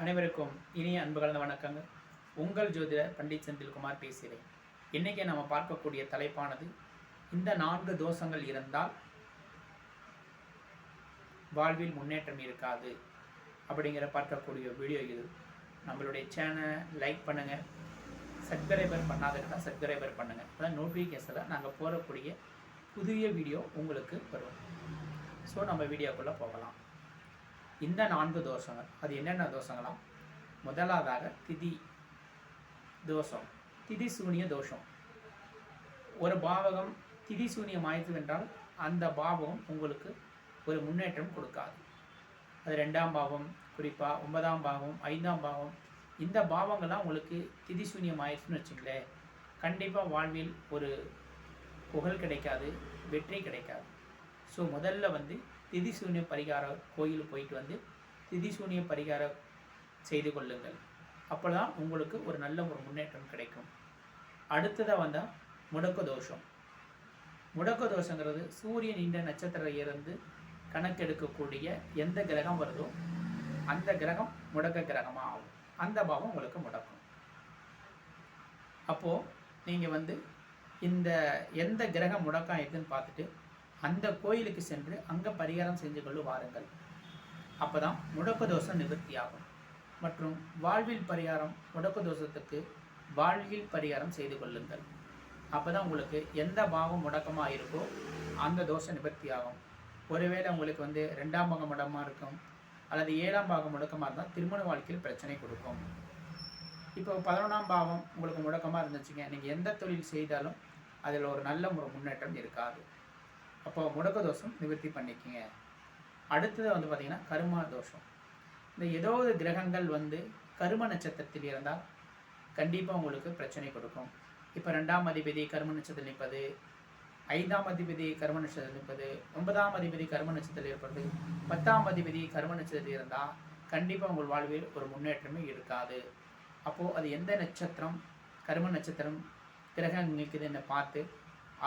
அனைவருக்கும் இனிய அன்பு கலந்த வணக்கங்கள். உங்கள் ஜோதிடர் பண்டிட் செந்தில்குமார் பேசுகிறேன். இன்றைக்கி நம்ம பார்க்கக்கூடிய தலைப்பானது இந்த நான்கு தோஷங்கள் இருந்தால் வாழ்வில் முன்னேற்றம் இருக்காது அப்படிங்கிற பார்க்கக்கூடிய வீடியோ இது. நம்மளுடைய சேனலை லைக் பண்ணுங்கள் சப்ஸ்கிரைபர் பண்ணாதவங்க சப்ஸ்கிரைபர் பண்ணுங்கள் அதான் நோட்டிஃபிகேஷனில் நாங்கள் போகக்கூடிய புதிய வீடியோ உங்களுக்கு வரும். ஸோ நம்ம வீடியோக்குள்ளே போகலாம். இந்த நான்கு தோஷங்கள். அது என்னென்ன தோஷங்களாம்? முதலாவதாக திதி தோஷம். திதி சூனிய தோஷம். ஒரு பாவகம் திதி சூனியம் ஆயிடுது என்றால் அந்த பாவகம் உங்களுக்கு ஒரு முன்னேற்றம் கொடுக்காது. அது ரெண்டாம் பாவம் குறிப்பாக ஒன்பதாம் பாவம் ஐந்தாம் பாவம் இந்த பாவங்கள்லாம் உங்களுக்கு திதி சூனியம் ஆயிடுச்சுன்னு வச்சுங்களேன். கண்டிப்பாக வாழ்வில் ஒரு புகழ் கிடைக்காது வெற்றி கிடைக்காது. ஸோ முதல்ல வந்து திதி சூன்ய பரிகார கோயில் போயிட்டு வந்து திதி சூன்ய பரிகாரம் செய்து கொள்ளுங்கள். அப்போ தான் உங்களுக்கு ஒரு நல்ல ஒரு முன்னேற்றம் கிடைக்கும். அடுத்ததாக வந்தால் முடக்க தோஷம். முடக்க தோஷங்கிறது சூரியன் இந்த நட்சத்திரம் இருந்து கணக்கெடுக்கக்கூடிய எந்த கிரகம் வருதோ அந்த கிரகம் முடக்க கிரகமாக ஆகும். அந்த பாவம் உங்களுக்கு முடக்கும். அப்போது நீங்கள் வந்து இந்த எந்த கிரகம் முடக்கம் இருக்குதுன்னு பார்த்துட்டு அந்த கோயிலுக்கு சென்று அங்கே பரிகாரம் செஞ்சு கொள்ள வாருங்கள். அப்போ தான் முடக்க தோஷம் நிவர்த்தியாகும். மற்றும் வாழ்வில் பரிகாரம் முடக்கு தோஷத்துக்கு வாழ்வில் பரிகாரம் செய்து கொள்ளுங்கள். அப்போ தான் உங்களுக்கு எந்த பாவம் முடக்கமாக இருக்கோ அந்த தோஷம் நிவர்த்தி ஆகும் ஒருவேளை உங்களுக்கு வந்து ரெண்டாம் பாகம் முடமாக இருக்கும் அல்லது ஏழாம் பாகம் முடக்கமாக இருந்தால் திருமண வாழ்க்கையில் பிரச்சனை கொடுக்கும். இப்போ பதினொன்றாம் பாவம் உங்களுக்கு முடக்கமாக இருந்துச்சுங்க. நீங்கள் எந்த தொழில் செய்தாலும் அதில் ஒரு நல்ல ஒரு முன்னேற்றம் இருக்காது. அப்போ முடக்க தோஷம் நிவர்த்தி பண்ணிக்கங்க. அடுத்தது வந்து பார்த்திங்கன்னா கருமா தோஷம் இந்த ஏதோ ஒரு கிரகங்கள் வந்து கரும நட்சத்திரத்தில் இருந்தால் கண்டிப்பாக உங்களுக்கு பிரச்சனை கொடுக்கும். இப்போ ரெண்டாம் அதிபதி கரும நட்சத்திரம் நிற்பது ஐந்தாம் அதிபதி கரும நட்சத்திரம் நிற்பது ஒன்பதாம் அதிபதி கரும நட்சத்திரம் இருப்பது பத்தாம் அதிபதி கரும நட்சத்திரம் இருந்தால் கண்டிப்பாக உங்கள் வாழ்வில் ஒரு முன்னேற்றமே இருக்காது. அப்போது அது எந்த நட்சத்திரம் கரும நட்சத்திரம் கிரகம் நிற்குதுன்னு பார்த்து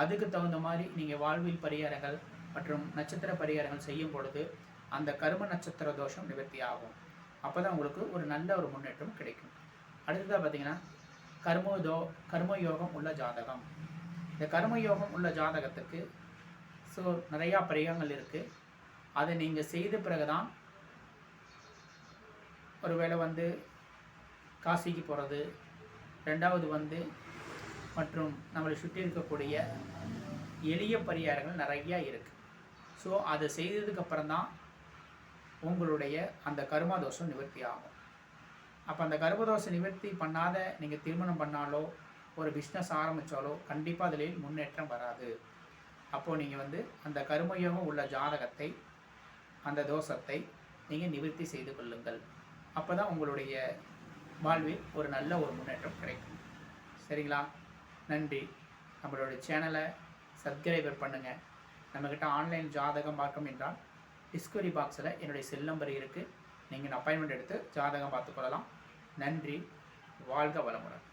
அதுக்கு தகுந்த மாதிரி நீங்கள் வாழ்வில் பரிகாரங்கள் மற்றும் நட்சத்திர பரிகாரங்கள் செய்யும் பொழுது அந்த கரும நட்சத்திர தோஷம் நிவர்த்தி ஆகும். அப்போ தான் உங்களுக்கு ஒரு நல்ல ஒரு முன்னேற்றம் கிடைக்கும். அடுத்ததாக பார்த்தீங்கன்னா கர்மதோ கர்மயோகம் உள்ள ஜாதகம். இந்த கர்மயோகம் உள்ள ஜாதகத்துக்கு ஸோ நிறையா பரிகாரங்கள் இருக்குது அதை நீங்கள் செய்த பிறகு தான் ஒருவேளை வந்து காசிக்கு போகிறது ரெண்டாவது வந்து மற்றும் நம்மளை சுற்றி இருக்கக்கூடிய எளிய பரிகாரங்கள் நிறையா இருக்குது ஸோ அதை செய்ததுக்கப்புறம் தான் உங்களுடைய அந்த கர்மா தோஷம் நிவர்த்தி ஆகும். அப்போ அந்த கர்மதோஷம் நிவர்த்தி பண்ணாத நீங்கள் திருமணம் பண்ணாலோ ஒரு பிஸ்னஸ் ஆரம்பித்தாலோ கண்டிப்பாக அதில் முன்னேற்றம் வராது. அப்போது நீங்கள் வந்து அந்த கருமயோகம் உள்ள ஜாதகத்தை அந்த தோஷத்தை நீங்கள் நிவர்த்தி செய்து கொள்ளுங்கள். அப்போ தான் உங்களுடைய வாழ்வில் ஒரு நல்ல ஒரு முன்னேற்றம் கிடைக்கும். சரிங்களா? நன்றி. நம்மளோட சேனலை சப்ஸ்கிரைபர் பண்ணுங்கள் நம்மக்கிட்ட ஆன்லைன் ஜாதகம் பார்க்கும் என்றால் டிஸ்கவரி பாக்ஸில் என்னுடைய செல் நம்பர் இருக்குது நீங்கள் அப்பாயின்மெண்ட் எடுத்து ஜாதகம் பார்த்துக்கொள்ளலாம் நன்றி. வாழ்க வளமுடன்.